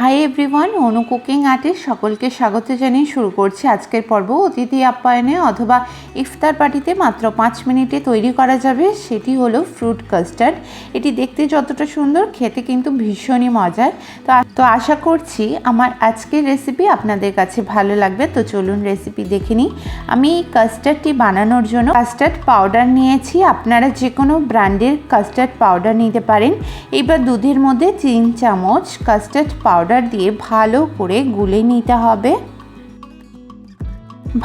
Hi everyone Anu cooking artist সকলকে স্বাগত জানিয়ে শুরু করছি আজকের পর্ব। অতিথি আপ্যায়নে অথবা ইফতার পার্টিতে মাত্র পাঁচ মিনিটে তৈরি করা যাবে, সেটি হলো ফ্রুট কাস্টার্ড এটি দেখতে যতটা সুন্দর, খেতে কিন্তু ভীষণই মজার। তো তো আশা করছি আমার আজকের রেসিপি আপনাদের কাছে ভালো লাগবে। তো চলুন রেসিপি দেখে নিই। আমি এই কাস্টার্ডটি বানানোর জন্য কাস্টার্ড পাউডার নিয়েছি। আপনারা যে কোনো ব্র্যান্ডের কাস্টার্ড পাউডার নিতে পারেন। এবার দুধের মধ্যে তিন চামচ কাস্টার্ড পাউডার দিয়ে ভালো করে গুলে নিতে হবে।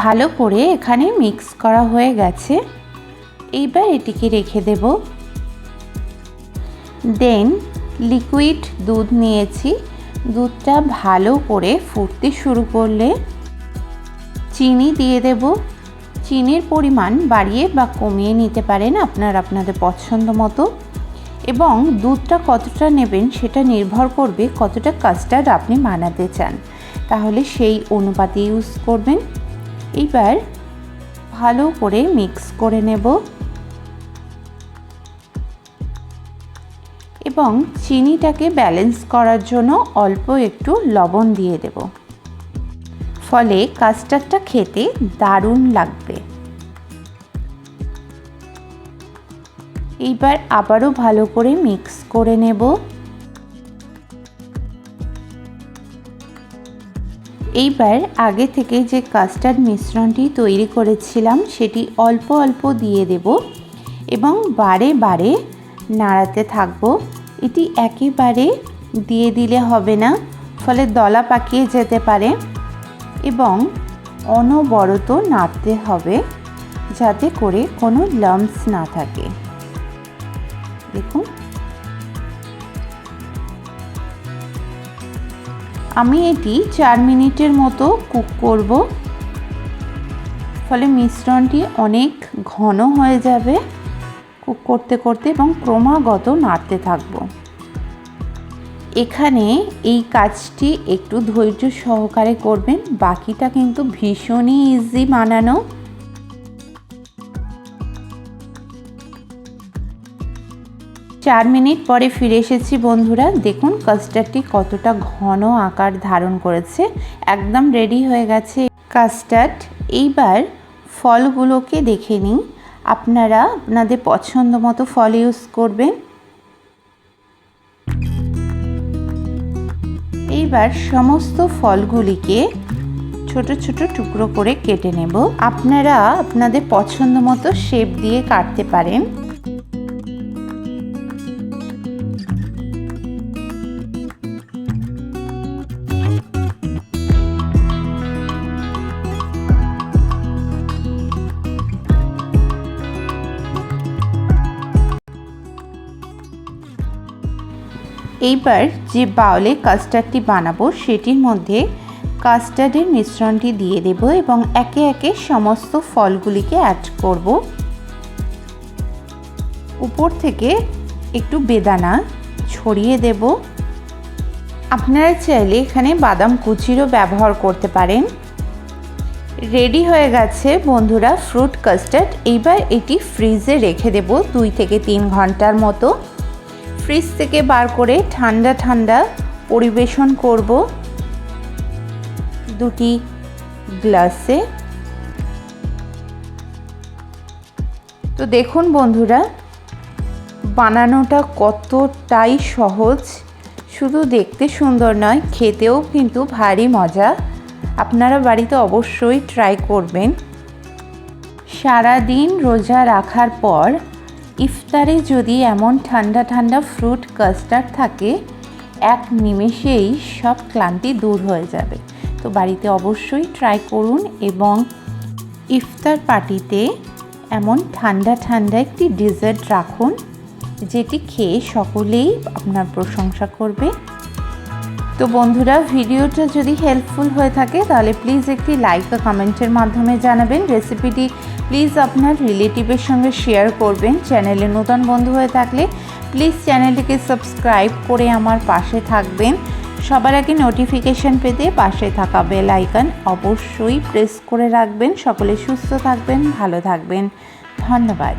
ভালো করে এখানে মিক্স করা হয়ে গেছে। এইবার এটিকে রেখে দেব। দেন লিকুইড দুধ নিয়েছি। দুধটা ভালো করে ফুটতে শুরু করলে চিনি দিয়ে দেব। চিনির পরিমাণ বাড়িয়ে বা কমিয়ে নিতে পারেন আপনার আপনাদের পছন্দ মতো। এবং দুধটা কতটা নেবেন সেটা নির্ভর করবে কতটা কাস্টার্ড আপনি বানাতে চান। তাহলে সেই অনুপাতে ইউজ করবেন। এইবার ভালো করে মিক্স করে নেব। এবং চিনিটাকে ব্যালেন্স করার জন্য অল্প একটু লবণ দিয়ে দেব। ফলে কাস্টার্ডটা খেতে দারুণ লাগবে। এইবার আবারও ভালো করে মিক্স করে নেব। এইবার আগে থেকে যে কাস্টার্ড মিশ্রণটি তৈরি করেছিলাম, সেটি অল্প অল্প দিয়ে দেব এবং বারে বারে নাড়াতে থাকব। এটি একেবারে দিয়ে দিলে হবে না, ফলে দলা পাকিয়ে যেতে পারে এবং অনবরত নাড়তে হবে যাতে করে কোনো লাম্পস না থাকে। দেখুন। আমি এটি চার মিনিটের মতো কুক করব, ফলে মিশ্রণটি অনেক ঘন হয়ে যাবে। করতে করতে এবং ক্রমাগত নাড়তে থাকব। এখানে এই কাজটি একটু ধৈর্য সহকারে করবেন। বাকিটা কিন্তু ভীষণই ইজি বানানো। চার মিনিট পরে ফিরে এসেছি বন্ধুরা। দেখুন কাস্টার্ডটি কতটা ঘন আকার ধারণ করেছে। একদম রেডি হয়ে গেছে কাস্টার্ড এইবার ফলগুলোকে দেখে নিই। আপনারা আপনাদের পছন্দ মতো ফল ইউজ করবেন। এইবার সমস্ত ফলগুলিকে ছোট ছোট টুকরো করে কেটে নেব। আপনারা আপনাদের পছন্দ মতো শেপ দিয়ে কাটতে পারেন। এইবার যে বাউলে কাস্টার্ডটি বানাবো, সেটির মধ্যে কাস্টার্ডের মিশ্রণটি দিয়ে দেব এবং একে একে সমস্ত ফলগুলিকে অ্যাড করব। উপর থেকে একটু বেদানা ছড়িয়ে দেব। আপনারা চাইলে এখানে বাদাম কুচিরও ব্যবহার করতে পারেন। রেডি হয়ে গেছে বন্ধুরা ফ্রুট কাস্টার্ড। এইবার এটি ফ্রিজে রেখে দেব দুই থেকে তিন ঘণ্টার মতো। ফ্রিজ থেকে বার করে ঠান্ডা ঠান্ডা পরিবেশন করব দুটি গ্লাসে। তো দেখুন বন্ধুরা, বানানোটা কতটাই সহজ। শুধু দেখতে সুন্দর নয়, খেতেও কিন্তু ভারী মজা। আপনারা বাড়িতে অবশ্যই ট্রাই করবেন। সারাদিন রোজা রাখার পর ইফতারে যদি এমন ঠান্ডা ঠান্ডা ফ্রুট, কাস্টার্ড থাকে, এক নিমেষেই সব ক্লান্তি দূর হয়ে যাবে। তো বাড়িতে অবশ্যই ট্রাই করুন এবং ইফতার পার্টিতে এমন ঠান্ডা ঠান্ডা একটি ডেজার্ট রাখুন, যেটি খেয়ে সকলেই আপনার প্রশংসা করবে। তো বন্ধুরা, ভিডিওটা যদি হেল্পফুল হয়ে থাকে, তাহলে প্লিজ একটি লাইক ও কমেন্টের মাধ্যমে জানাবেন। রেসিপিটি প্লিজ আপনার রিলেটিভের সঙ্গে শেয়ার করবেন। চ্যানেলে নতুন বন্ধু হয়ে থাকলে প্লিজ চ্যানেলটিকে সাবস্ক্রাইব করে আমার পাশে থাকবেন। সবার আগে নোটিফিকেশান পেতে পাশে থাকা বেল আইকন অবশ্যই প্রেস করে রাখবেন। সকলে সুস্থ থাকবেন, ভালো থাকবেন। ধন্যবাদ।